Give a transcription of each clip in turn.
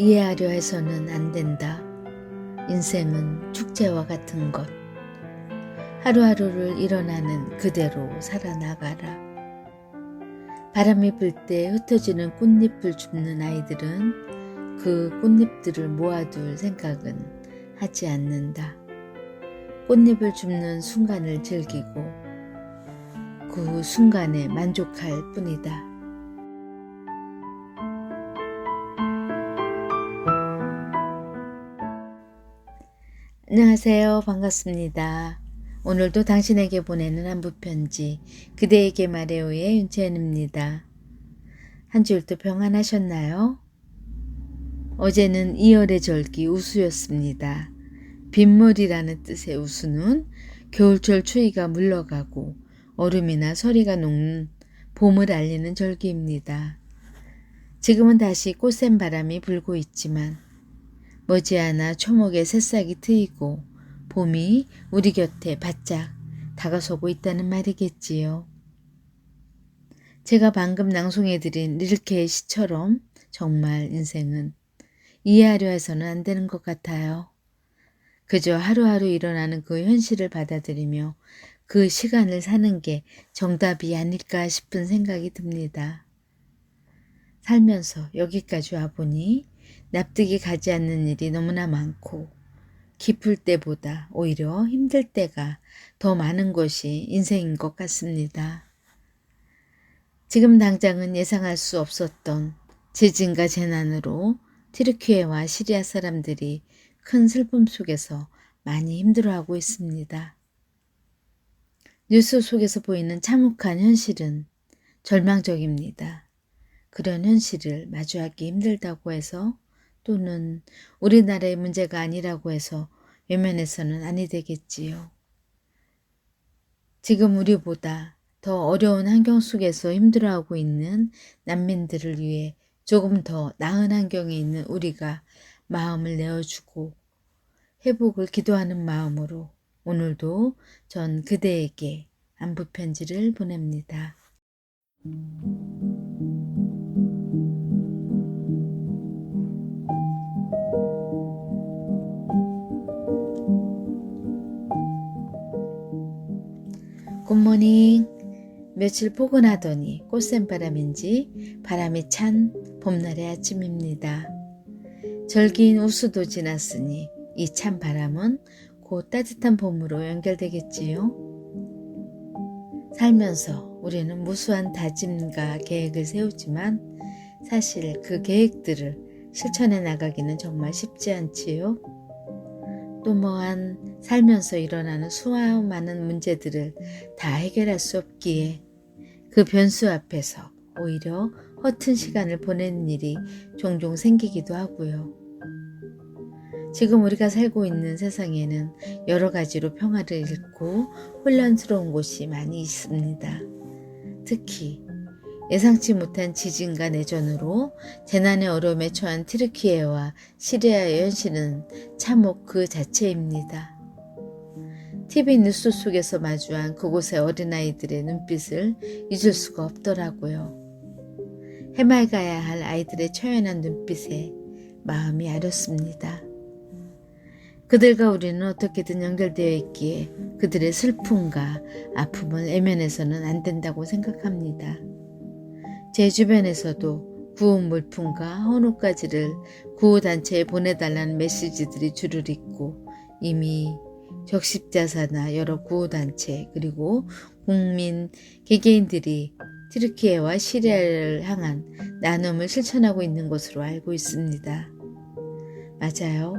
이해하려 해서는 안 된다. 인생은 축제와 같은 것. 하루하루를 일어나는 그대로 살아나가라. 바람이 불 때 흩어지는 꽃잎을 줍는 아이들은 그 꽃잎들을 모아둘 생각은 하지 않는다. 꽃잎을 줍는 순간을 즐기고 그 순간에 만족할 뿐이다. 안녕하세요. 반갑습니다. 오늘도 당신에게 보내는 안부편지 그대에게 말해요의 윤채연입니다. 한 주일도 평안하셨나요? 어제는 이열의 절기 우수였습니다. 빗물이라는 뜻의 우수는 겨울철 추위가 물러가고 얼음이나 서리가 녹는 봄을 알리는 절기입니다. 지금은 다시 꽃샘 바람이 불고 있지만 머지않아 초목의 새싹이 트이고 봄이 우리 곁에 바짝 다가서고 있다는 말이겠지요. 제가 방금 낭송해드린 릴케의 시처럼 정말 인생은 이해하려 해서는 안 되는 것 같아요. 그저 하루하루 일어나는 그 현실을 받아들이며 그 시간을 사는 게 정답이 아닐까 싶은 생각이 듭니다. 살면서 여기까지 와보니 납득이 가지 않는 일이 너무나 많고 기쁠 때보다 오히려 힘들 때가 더 많은 것이 인생인 것 같습니다. 지금 당장은 예상할 수 없었던 지진과 재난으로 티르키예와 시리아 사람들이 큰 슬픔 속에서 많이 힘들어하고 있습니다. 뉴스 속에서 보이는 참혹한 현실은 절망적입니다. 그런 현실을 마주하기 힘들다고 해서 또는 우리나라의 문제가 아니라고 해서 외면해서는 아니 되겠지요. 지금 우리보다 더 어려운 환경 속에서 힘들어하고 있는 난민들을 위해 조금 더 나은 환경에 있는 우리가 마음을 내어주고 회복을 기도하는 마음으로 오늘도 전 그대에게 안부 편지를 보냅니다. 굿모닝. 며칠 포근하더니 꽃샘바람인지 바람이 찬 봄날의 아침입니다. 절기인 우수도 지났으니 이 찬 바람은 곧 따뜻한 봄으로 연결되겠지요. 살면서 우리는 무수한 다짐과 계획을 세우지만 사실 그 계획들을 실천해 나가기는 정말 쉽지 않지요. 또 뭐한 살면서 일어나는 수많은 문제들을 다 해결할 수 없기에 그 변수 앞에서 오히려 허튼 시간을 보내는 일이 종종 생기기도 하고요. 지금 우리가 살고 있는 세상에는 여러 가지로 평화를 잃고 혼란스러운 곳이 많이 있습니다. 특히 예상치 못한 지진과 내전으로 재난의 어려움에 처한 티르키예와 시리아의 현실은 참혹 그 자체입니다. TV 뉴스 속에서 마주한 그곳의 어린아이들의 눈빛을 잊을 수가 없더라고요. 해맑아야 할 아이들의 처연한 눈빛에 마음이 아렸습니다. 그들과 우리는 어떻게든 연결되어 있기에 그들의 슬픔과 아픔을 애면해서는 안 된다고 생각합니다. 제 주변에서도 구호 물품과 헌옷까지를 구호단체에 보내달라는 메시지들이 줄을 잇고 이미 적십자사나 여러 구호단체 그리고 국민 개개인들이 트르키예와 시리아를 향한 나눔을 실천하고 있는 것으로 알고 있습니다. 맞아요.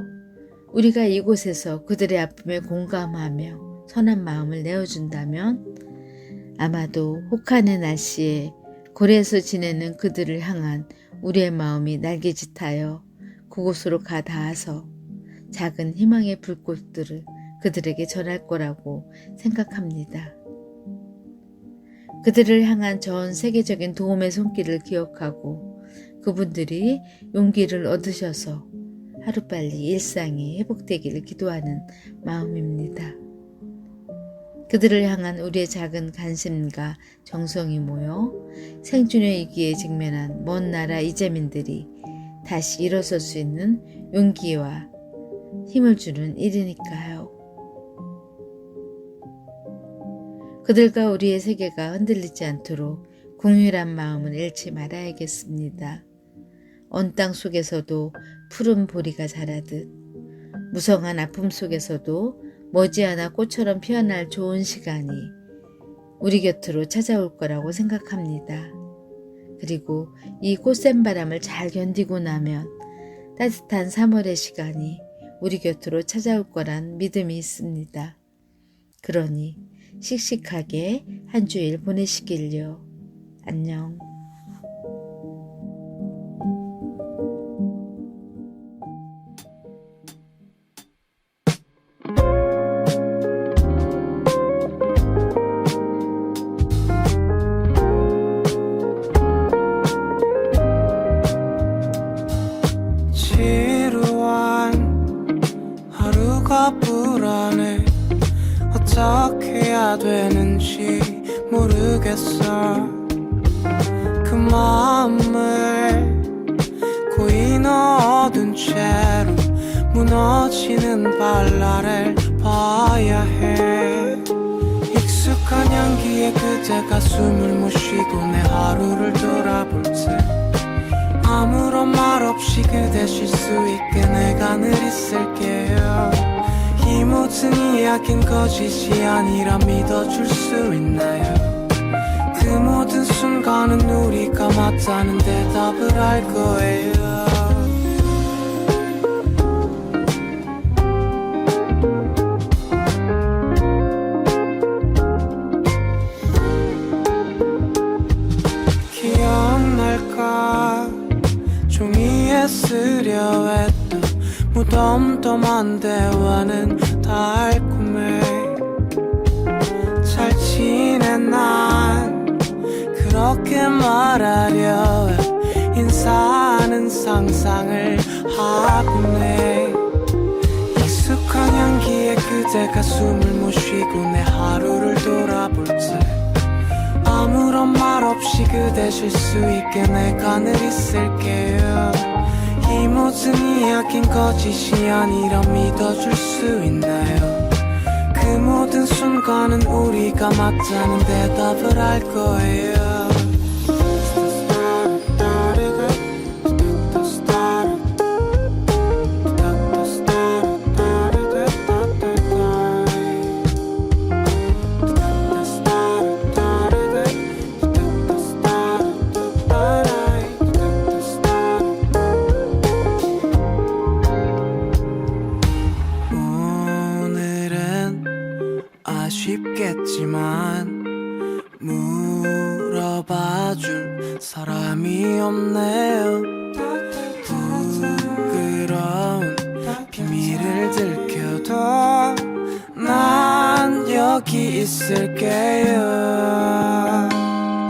우리가 이곳에서 그들의 아픔에 공감하며 선한 마음을 내어준다면 아마도 혹한의 날씨에 고래에서 지내는 그들을 향한 우리의 마음이 날개짓하여 그곳으로 가 닿아서 작은 희망의 불꽃들을 그들에게 전할 거라고 생각합니다. 그들을 향한 전 세계적인 도움의 손길을 기억하고 그분들이 용기를 얻으셔서 하루빨리 일상이 회복되기를 기도하는 마음입니다. 그들을 향한 우리의 작은 관심과 정성이 모여 생존의 위기에 직면한 먼 나라 이재민들이 다시 일어설 수 있는 용기와 힘을 주는 일이니까요. 그들과 우리의 세계가 흔들리지 않도록 궁휼한 마음은 잃지 말아야겠습니다. 언 땅 속에서도 푸른 보리가 자라듯 무성한 아픔 속에서도 머지않아 꽃처럼 피어날 좋은 시간이 우리 곁으로 찾아올 거라고 생각합니다. 그리고 이 꽃샘 바람을 잘 견디고 나면 따뜻한 3월의 시간이 우리 곁으로 찾아올 거란 믿음이 있습니다. 그러니 씩씩하게 한 주일 보내시길요. 안녕. 채로 무너지는 발랄을 봐야 해. 익숙한 향기에 그대가 숨을 못 쉬고 내 하루를 돌아볼 때 아무런 말 없이 그대 쉴 수 있게 내가 늘 있을게요. 이 모든 이야긴 거짓이 아니라 믿어줄 수 있나요? 그 모든 순간은 우리가 맞다는 대답을 할 거예요 쓰려 했던 무덤덤한 대화는 달콤해 잘 지내 난 그렇게 말하려 해. 인사하는 상상을 하고네 익숙한 향기에 그대가 숨을 못 쉬고 내 하루를 돌아볼 때 아무런 말 없이 그대 쉴 수 있게 내가 늘 있을게요 이 모든 이야긴 거짓이 아니라 믿어줄 수 있나요? 그 모든 순간은 우리가 맞다는 대답을 할 거예요 쉽겠지만 물어봐줄 사람이 없네요. 부끄러운 비밀을 들켜도 난 여기 있을게요.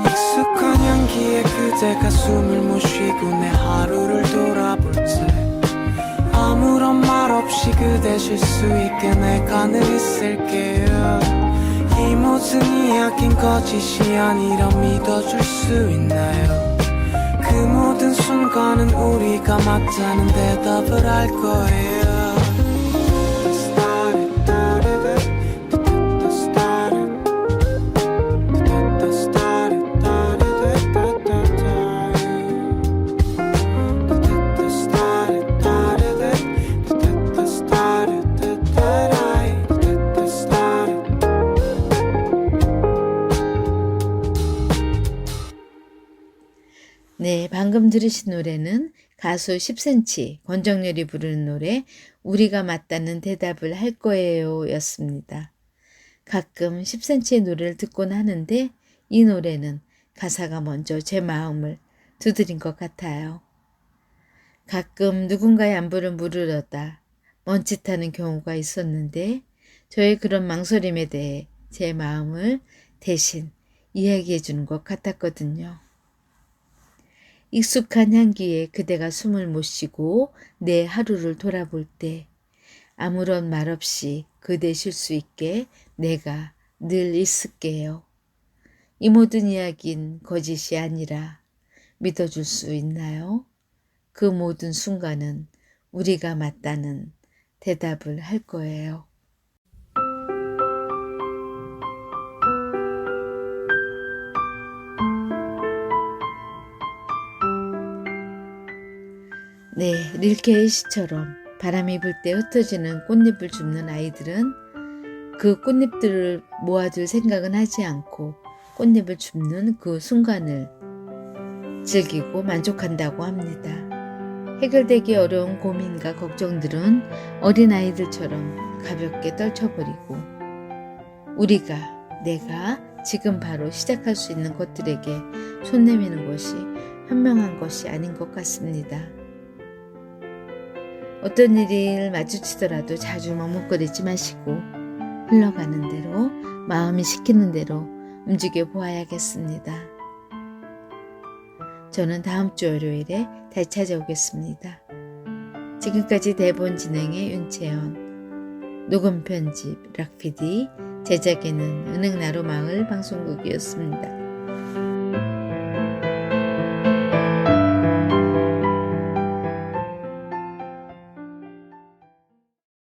익숙한 향기에 그대가 숨을 못 쉬고 내 하루를 돌아볼 때 아무런 말 없이 그대 쉴 수 있게 내 가 늘 있을게요 이 모든 이야긴 거짓이 아니라 믿어줄 수 있나요? 그 모든 순간은 우리가 맞다는 대답을 할 거예요 네, 방금 들으신 노래는 가수 10cm 권정열이 부르는 노래 우리가 맞다는 대답을 할 거예요 였습니다. 가끔 10cm의 노래를 듣곤 하는데 이 노래는 가사가 먼저 제 마음을 두드린 것 같아요. 가끔 누군가의 안부를 물으려다 멈칫하는 경우가 있었는데 저의 그런 망설임에 대해 제 마음을 대신 이야기해 주는 것 같았거든요. 익숙한 향기에 그대가 숨을 못 쉬고 내 하루를 돌아볼 때 아무런 말 없이 그대 쉴 수 있게 내가 늘 있을게요. 이 모든 이야기는 거짓이 아니라 믿어줄 수 있나요? 그 모든 순간은 우리가 맞다는 대답을 할 거예요. 네, 릴케의 시처럼 바람이 불 때 흩어지는 꽃잎을 줍는 아이들은 그 꽃잎들을 모아둘 생각은 하지 않고 꽃잎을 줍는 그 순간을 즐기고 만족한다고 합니다. 해결되기 어려운 고민과 걱정들은 어린아이들처럼 가볍게 떨쳐버리고 우리가 내가 지금 바로 시작할 수 있는 것들에게 손 내미는 것이 현명한 것이 아닌 것 같습니다. 어떤 일을 마주치더라도 자주 머뭇거리지 마시고 흘러가는 대로 마음이 시키는 대로 움직여 보아야겠습니다. 저는 다음 주 월요일에 다시 찾아오겠습니다. 지금까지 대본 진행의 윤채연, 녹음 편집 락피디, 제작에는 은행나루 마을 방송국이었습니다.